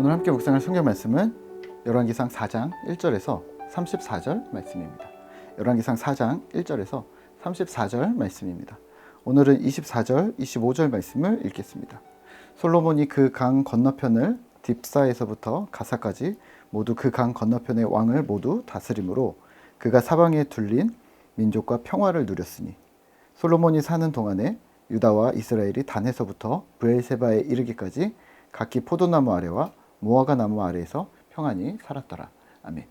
오늘 함께 묵상할 성경 말씀은 열왕기상 4장 1절에서 34절 말씀입니다. 열왕기상 4장 1절에서 34절 말씀입니다. 오늘은 24절, 25절 말씀을 읽겠습니다. 솔로몬이 그 강 건너편을 딥사에서부터 가사까지 모두 그 강 건너편의 왕을 모두 다스림으로 그가 사방에 둘린 민족과 평화를 누렸으니 솔로몬이 사는 동안에 유다와 이스라엘이 단에서부터 브엘세바에 이르기까지 각기 포도나무 아래와 무화과 나무 아래에서 평안히 살았더라. 아멘.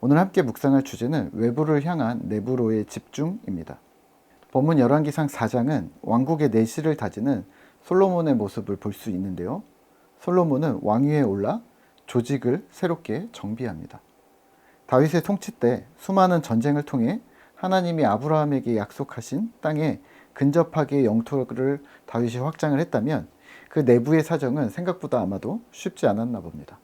오늘 함께 묵상할 주제는 외부를 향한 내부로의 집중입니다. 본문 열왕기상 4장은 왕국의 내실을 다지는 솔로몬의 모습을 볼 수 있는데요. 솔로몬은 왕위에 올라 조직을 새롭게 정비합니다. 다윗의 통치 때 수많은 전쟁을 통해 하나님이 아브라함에게 약속하신 땅에 근접하게 영토를 다윗이 확장을 했다면 그 내부의 사정은 생각보다 아마도 쉽지 않았나 봅니다.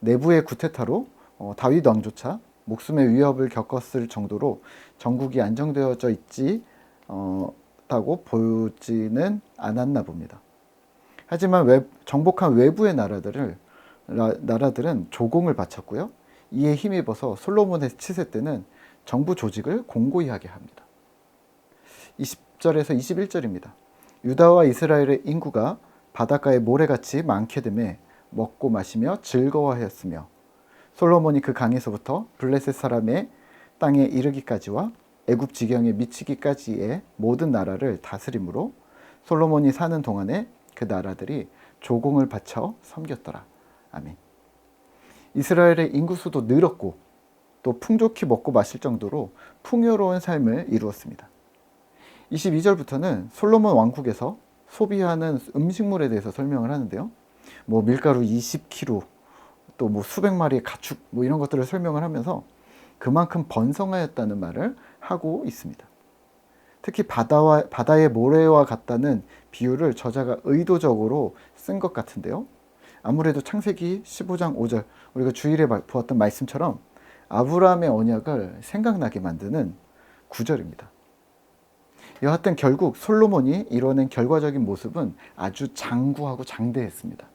내부의 구테타로 어, 다윗 왕조차 목숨의 위협을 겪었을 정도로 전국이 안정되어져 있지 어, 다고 보지는 않았나 봅니다. 하지만 외, 정복한 외부의 나라들을 나, 나라들은 조공을 바쳤고요. 이에 힘입어서 솔로몬의 치세 때는 정부 조직을 공고히 하게 합니다. 20절에서 21절입니다. 유다와 이스라엘의 인구가 바닷가의 모래같이 많게 됨에 먹고 마시며 즐거워하였으며 솔로몬이 그 강에서부터 블레셋 사람의 땅에 이르기까지와 애굽 지경에 미치기까지의 모든 나라를 다스림으로 솔로몬이 사는 동안에 그 나라들이 조공을 바쳐 섬겼더라. 아멘. 이스라엘의 인구 수도 늘었고 또 풍족히 먹고 마실 정도로 풍요로운 삶을 이루었습니다. 22절부터는 솔로몬 왕국에서 소비하는 음식물에 대해서 설명을 하는데요. 뭐 밀가루 20kg, 또 뭐 수백 마리의 가축, 뭐 이런 것들을 설명을 하면서 그만큼 번성하였다는 말을 하고 있습니다. 특히 바다와 바다의 모래와 같다는 비유를 저자가 의도적으로 쓴 것 같은데요. 아무래도 창세기 15장 5절 우리가 주일에 보았던 말씀처럼 아브라함의 언약을 생각나게 만드는 구절입니다. 여하튼 결국 솔로몬이 이뤄낸 결과적인 모습은 아주 장구하고 장대했습니다.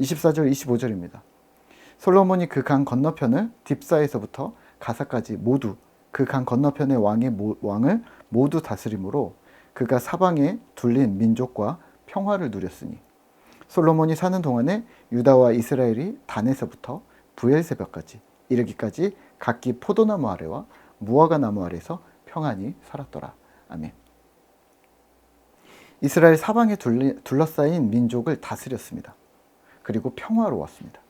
24절, 25절입니다. 솔로몬이 그 강 건너편을 딥사에서부터 가사까지 모두 그 강 건너편의 왕의 모, 왕을 모두 다스림으로 그가 사방에 둘린 민족과 평화를 누렸으니 솔로몬이 사는 동안에 유다와 이스라엘이 단에서부터 부엘세벽까지 이르기까지 각기 포도나무 아래와 무화과 나무 아래서 평안히 살았더라. 아멘. 이스라엘 사방에 둘러싸인 민족을 다스렸습니다. 그리고 평화로웠습니다.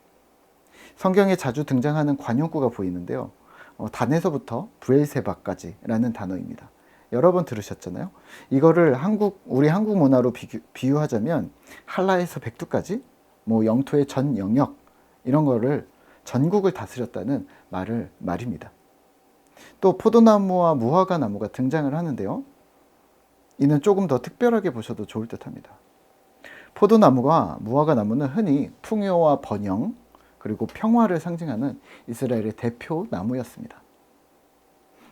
성경에 자주 등장하는 관용구가 보이는데요. 어, 단에서부터 브엘세바까지라는 단어입니다. 여러 번 들으셨잖아요. 이거를 한국 우리 한국 문화로 비교, 비유 하자면 한라에서 백두까지 뭐 영토의 전 영역 이런 거를 전국을 다스렸다는 말을 말입니다. 또 포도나무와 무화과 나무가 등장을 하는데요. 이는 조금 더 특별하게 보셔도 좋을 듯합니다. 포도나무와 무화과 나무는 흔히 풍요와 번영 그리고 평화를 상징하는 이스라엘의 대표 나무였습니다.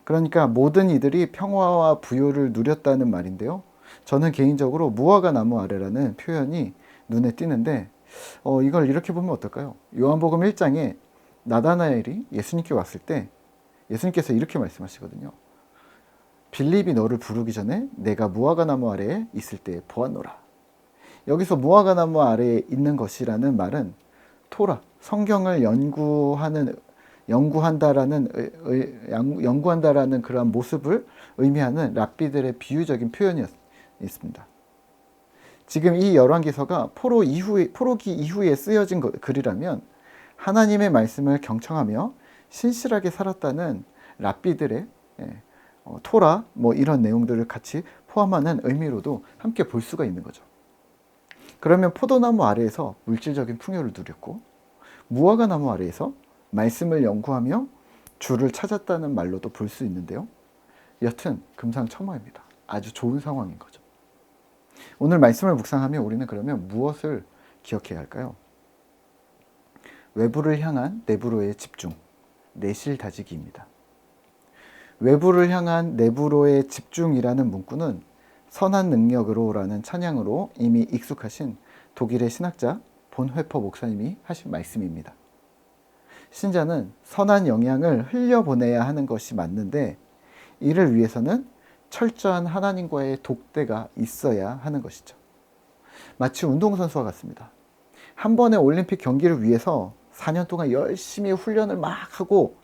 그러니까 모든 이들이 평화와 부요를 누렸다는 말인데요. 저는 개인적으로 무화과 나무 아래라는 표현이 눈에 띄는데 어, 이걸 이렇게 보면 어떨까요? 요한복음 1장에 나다나엘이 예수님께 왔을 때 예수님께서 이렇게 말씀하시거든요. 빌립이 너를 부르기 전에 내가 무화과 나무 아래에 있을 때 보았노라. 여기서 무화과 나무 아래에 있는 것이라는 말은 토라, 성경을 연구하는 연구한다라는 연구한다라는 그러한 모습을 의미하는 랍비들의 비유적인 표현이었습니다. 지금 이 열왕기서가 포로 이후에 포로기 이후에 쓰여진 글이라면 하나님의 말씀을 경청하며 신실하게 살았다는 랍비들의 예, 어, 토라 뭐 이런 내용들을 같이 포함하는 의미로도 함께 볼 수가 있는 거죠. 그러면 포도나무 아래에서 물질적인 풍요를 누렸고 무화과 나무 아래에서 말씀을 연구하며 주를 찾았다는 말로도 볼 수 있는데요. 여튼 금상첨화입니다. 아주 좋은 상황인 거죠. 오늘 말씀을 묵상하며 우리는 그러면 무엇을 기억해야 할까요? 외부를 향한 내부로의 집중, 내실 다지기입니다. 외부를 향한 내부로의 집중이라는 문구는 선한 능력으로라는 찬양으로 이미 익숙하신 독일의 신학자 본회퍼 목사님이 하신 말씀입니다. 신자는 선한 영향을 흘려보내야 하는 것이 맞는데 이를 위해서는 철저한 하나님과의 독대가 있어야 하는 것이죠. 마치 운동선수와 같습니다. 한 번의 올림픽 경기를 위해서 4년 동안 열심히 훈련을 막 하고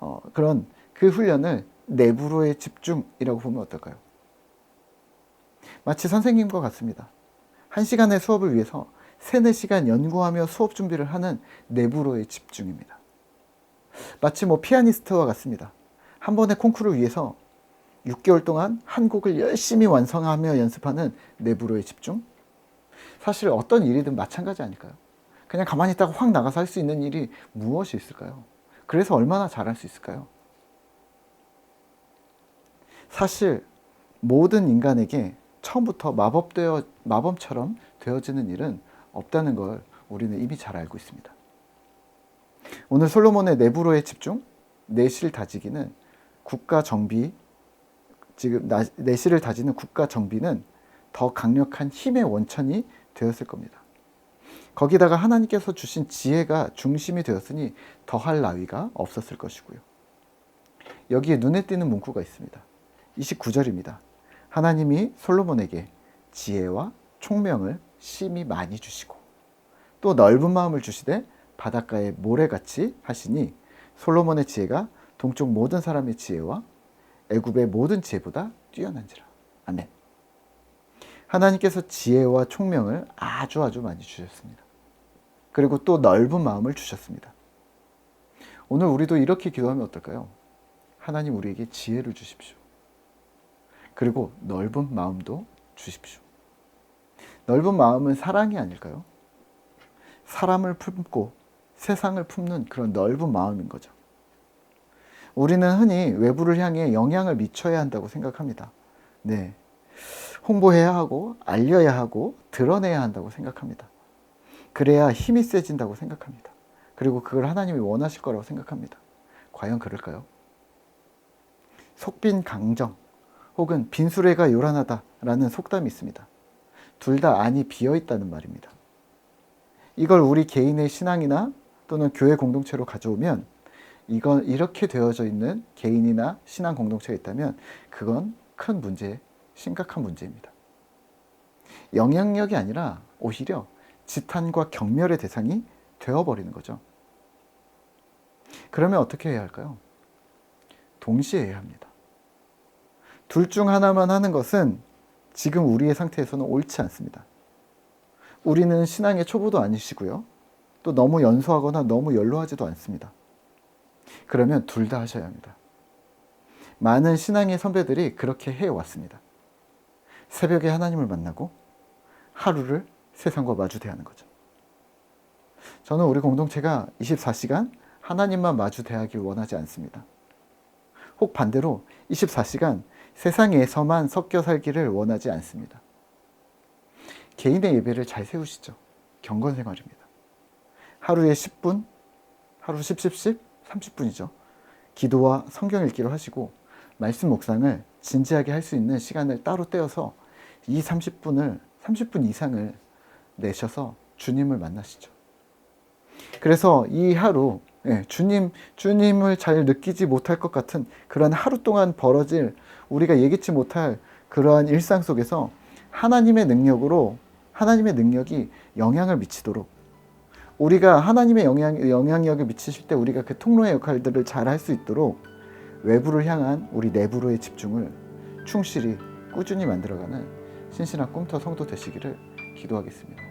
어, 그런 그 훈련을 내부로의 집중이라고 보면 어떨까요? 마치 선생님과 같습니다. 한 시간의 수업을 위해서 3, 4시간 연구하며 수업 준비를 하는 내부로의 집중입니다. 마치 뭐 피아니스트와 같습니다. 한 번의 콩쿠르를 위해서 6개월 동안 한 곡을 열심히 완성하며 연습하는 내부로의 집중? 사실 어떤 일이든 마찬가지 아닐까요? 그냥 가만히 있다가 확 나가서 할 수 있는 일이 무엇이 있을까요? 그래서 얼마나 잘할 수 있을까요? 사실 모든 인간에게 처음부터 마법되어 마법처럼 되어지는 일은 없다는 걸 우리는 이미 잘 알고 있습니다. 오늘 솔로몬의 내부로의 집중, 내실 다지기는 국가 정비, 지금 나- 내실을 다지는 국가 정비는 더 강력한 힘의 원천이 되었을 겁니다. 거기다가 하나님께서 주신 지혜가 중심이 되었으니 더할 나위가 없었을 것이고요. 여기에 눈에 띄는 문구가 있습니다. 29절입니다. 하나님이 솔로몬에게 지혜와 총명을 심히 많이 주시고 또 넓은 마음을 주시되 바닷가의 모래같이 하시니 솔로몬의 지혜가 동쪽 모든 사람의 지혜와 애굽의 모든 지혜보다 뛰어난지라. 아멘. 하나님께서 지혜와 총명을 아주 아주 많이 주셨습니다. 그리고 또 넓은 마음을 주셨습니다. 오늘 우리도 이렇게 기도하면 어떨까요? 하나님 우리에게 지혜를 주십시오. 그리고 넓은 마음도 주십시오. 넓은 마음은 사랑이 아닐까요? 사람을 품고 세상을 품는 그런 넓은 마음인 거죠. 우리는 흔히 외부를 향해 영향을 미쳐야 한다고 생각합니다. 네. 홍보해야 하고, 알려야 하고, 드러내야 한다고 생각합니다. 그래야 힘이 세진다고 생각합니다. 그리고 그걸 하나님이 원하실 거라고 생각합니다. 과연 그럴까요? 속빈 강정 혹은 빈수레가 요란하다라는 속담이 있습니다. 둘 다 안이 비어 있다는 말입니다. 이걸 우리 개인의 신앙이나 또는 교회 공동체로 가져오면 이건 이렇게 되어져 있는 개인이나 신앙 공동체가 있다면 그건 큰 문제, 심각한 문제입니다. 영향력이 아니라 오히려 지탄과 경멸의 대상이 되어버리는 거죠. 그러면 어떻게 해야 할까요? 동시에 해야 합니다. 둘 중 하나만 하는 것은 지금 우리의 상태에서는 옳지 않습니다. 우리는 신앙의 초보도 아니시고요. 또 너무 연소하거나 너무 연로하지도 않습니다. 그러면 둘 다 하셔야 합니다. 많은 신앙의 선배들이 그렇게 해왔습니다. 새벽에 하나님을 만나고 하루를 세상과 마주대하는 거죠. 저는 우리 공동체가 24시간 하나님만 마주대하길 원하지 않습니다. 혹 반대로 24시간 세상에서만 섞여 살기를 원하지 않습니다. 개인의 예배를 잘 세우시죠. 경건 생활입니다. 하루에 10분, 하루 10, 10, 10, 30분이죠. 기도와 성경 읽기로 하시고 말씀 묵상을 진지하게 할 수 있는 시간을 따로 떼어서 이 30분을 30분 이상을 내셔서 주님을 만나시죠. 그래서 이 하루 예, 주님 주님을 잘 느끼지 못할 것 같은 그런 하루 동안 벌어질 우리가 예기치 못할 그러한 일상 속에서 하나님의 능력으로 하나님의 능력이 영향을 미치도록 우리가 하나님의 영향, 영향력을 미치실 때 우리가 그 통로의 역할들을 잘 할 수 있도록 외부를 향한 우리 내부로의 집중을 충실히 꾸준히 만들어가는 신신한 꿈터 성도 되시기를 기도하겠습니다.